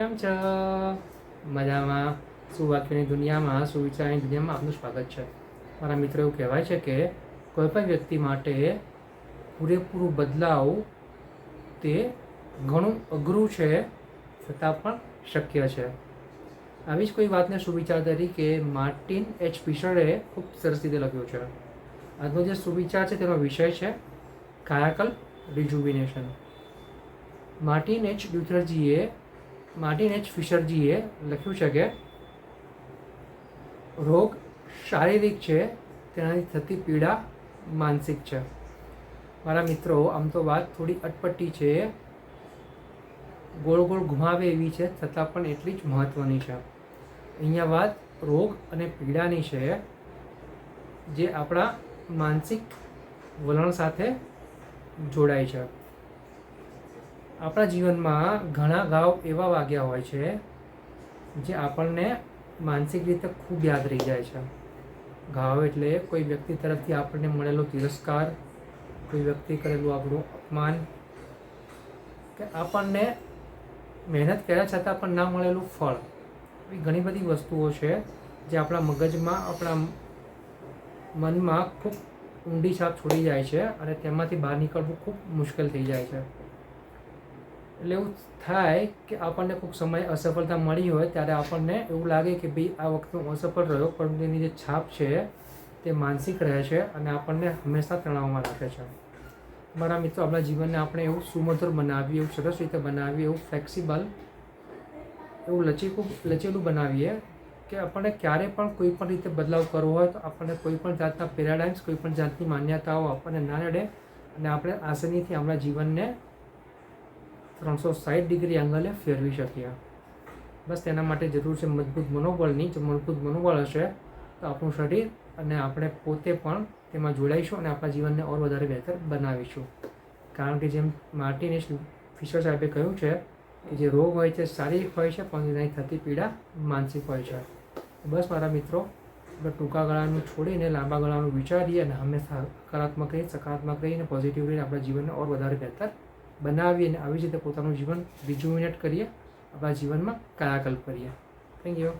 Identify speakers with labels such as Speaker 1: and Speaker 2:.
Speaker 1: કેમ છો? મજામાં. સુવાક્યની દુનિયામાં સુવિચારની દુનિયામાં આપનું સ્વાગત છે? મારા મિત્રો એવું કહેવાય છે કે કોઈ પણ વ્યક્તિ માટે પૂરેપૂરું બદલાવ તે ઘણું અઘરું છે છતાં પણ શક્ય છે. આવી જ કોઈ વાતને સુવિચાર તરીકે માર્ટિન એચ. ફિશરે ખૂબ સરસ રીતે લખ્યું છે. આજનો જે સુવિચાર છે તેનો વિષય છે કાયાકલ્પ rejuvenation. Martin H. ડ્યુથરજીએ Martin H. ફિશરજીએ લખ્યું છે કે રોગ શારીરિક છે, તેનાથી થતી પીડા માનસિક છે. મારા મિત્રો, આમ તો વાત થોડી અટપટી છે. ગોળ ગોળ ઘુમાવે એવી છે, છતાં પણ એટલી જ મહત્ત્વની છે. અહીંયા વાત રોગ અને પીડાની છે, જે આપણા માનસિક વલણ સાથે જોડાય છે. આપણા જીવનમાં ઘણા ઘાવ એવા વાગ્યા હોય છે, જે આપણને માનસિક રીતે ખૂબ યાદ રહી જાય છે. ઘાવ એટલે કોઈ વ્યક્તિ તરફથી આપણને મળેલો તિરસ્કાર, કોઈ વ્યક્તિ કરેલું આપણું અપમાન, કે આપણને મહેનત કર્યા છતાં પણ ના મળેલું ફળ, એવી ઘણી બધી વસ્તુઓ છે, જે આપણા મગજમાં, આપણા મનમાં ખૂબ ઊંડી છાપ છોડી જાય છે અને તેમાંથી બહાર નીકળવું ખૂબ મુશ્કેલ થઈ જાય છે. એટલે એવું થાય કે આપણને કોઈક સમય અસફળતા મળી હોય ત્યારે આપણને એવું લાગે કે ભાઈ આ વખતે હું અસફળ રહ્યો, પણ તેની જે છાપ છે તે માનસિક રહે છે અને આપણને હંમેશા તણાવમાં રાખે છે. મારા મિત્રો, આપણા જીવનને આપણે એવું સુમધુર બનાવીએ, એવું સરસ રીતે બનાવીએ, એવું ફ્લેક્સિબલ એવું લચીકું, લચેલું બનાવીએ કે આપણને ક્યારે પણ કોઈ પણ રીતે બદલાવ કરવો હોય તો આપણને કોઈ પણ જાતના પેરાડાઇમ્સ કોઈ પણ જાતની માન્યતાઓ આપણને ના નડે અને આપણે આસાનીથી આપણા જીવનને ત્રણસો સાઠ ડિગ્રી એંગલે ફેરવી શકીએ. બસ તેના માટે જરૂર છે મજબૂત મનોબળની. જો મજબૂત મનોબળ હશે, તો આપણું શરીર અને આપણે પોતે પણ તેમાં જોડાઈશું અને આપણા જીવનને ઓર વધારે બહેતર બનાવીશું. કારણ કે જેમ માર્ટિનેશ ફિશર સાહેબે કહ્યું છે કે જે રોગ હોય છે, શારીરિક હોય છે, પણ એનાથી થતી પીડા માનસિક હોય છે. બસ મારા મિત્રો ટૂંકા ગાળાનું છોડીને લાંબા ગાળાનું વિચારીએ અને હંમેશા હકારાત્મક રહી સકારાત્મક રહીને પોઝિટિવ રહીને આપણા જીવનને ઓર વધારે બહેતર બનાવીએ અને આવી રીતે પોતાનું જીવન રિજુમિનેટ કરીએ. આપણા જીવનમાં કાયાકલ્પ કરીએ. Thank you